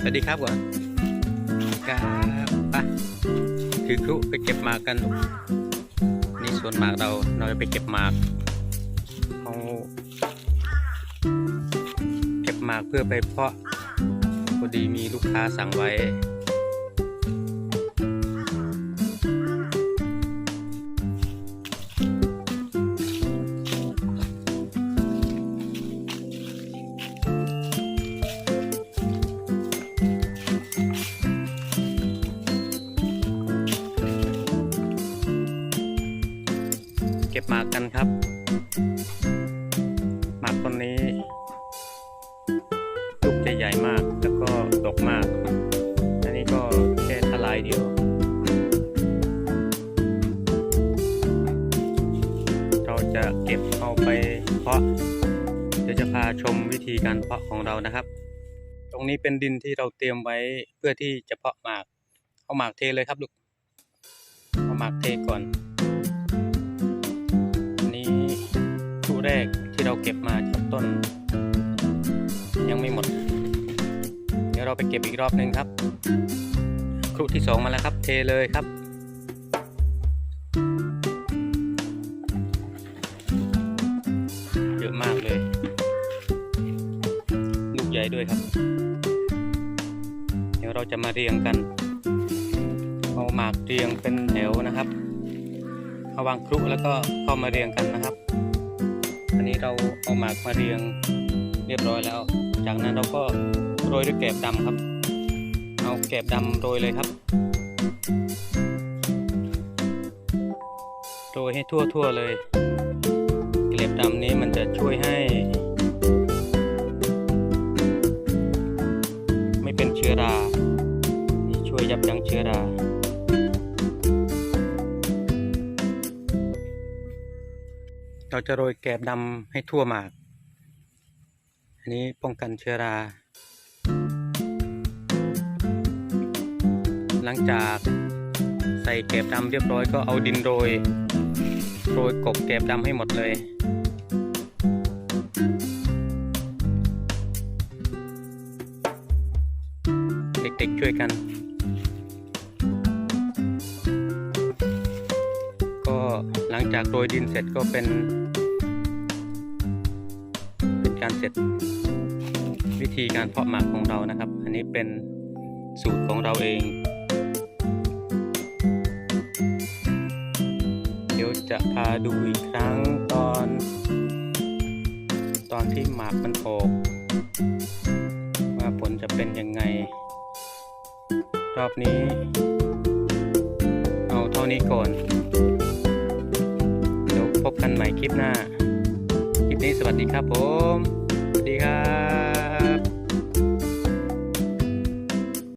สวัสดีครับก่อนครับไปถือครุไปเก็บหมากกันลูกนี่สวนหมากเราเราจะไปเก็บหมากเอาเก็บหมากเพื่อไปเพาะพอดีมีลูกค้าสั่งไว้ เก็บหมากกันครับ หมากต้นนี้ลูกจะใหญ่มากแล้วก็ดกมาก อันนี้ก็แค่ทลายเดียว เราจะเก็บเอาไปเพาะ เดี๋ยวจะพาชมวิธีการเพาะของเรานะครับ ตรงนี้เป็นดินที่เราเตรียมไว้เพื่อที่จะเพาะหมาก เอาหมากเทเลยครับลูก เอาหมากเทก่อนอัน แรกที่เราเก็บมาจากต้น ยังไม่หมด เดี๋ยวเราไปเก็บอีกรอบหนึ่งครับ ครุที่สองมาแล้วครับ เทเลยครับเยอะมากเลย ลูกใหญ่ด้วยครับ เดี๋ยวเราจะมาเรียงกัน เอาหมากเรียงเป็นแถวนะครับเอาวางครุแล้วก็เข้ามาเรียงกันนะครับ นนี้เราเอาหมากมาเรียงเรียบร้อยแล้ว จากนั้นเราก็โรยด้วยแกบดำครับ เอาแกบดำโรยเลยครับ โรยให้ทั่วๆเลยเกล็บดำนี้มันจะช่วยให้ ไม่เป็นเชื้อรา ช่วยยับยั้งเชื้อรา เราจะโรยแกบดำให้ทั่วหมาก อันนี้ป้องกันเชื้อรา หลังจากใส่แกบดำเรียบร้อยก็เอาดินโรย โรยกบแกบดำให้หมดเลยเด็กๆช่วยกัน ก็หลังจากโรยดินเสร็จก็เป็นเป็น การเสร็จ วิธีการเพาะหมากของเรานะครับ อันนี้เป็นสูตรของเราเอง เดี๋ยวจะพาดูอีกครั้งตอน ตอนที่หมากมันออกว่าผลจะเป็นยังไง รอบนี้ เอาเท่านี้ก่อน เดี๋ยวพบกันใหม่คลิปหน้า นี้สวัสดีครับผม สวัสดีครับ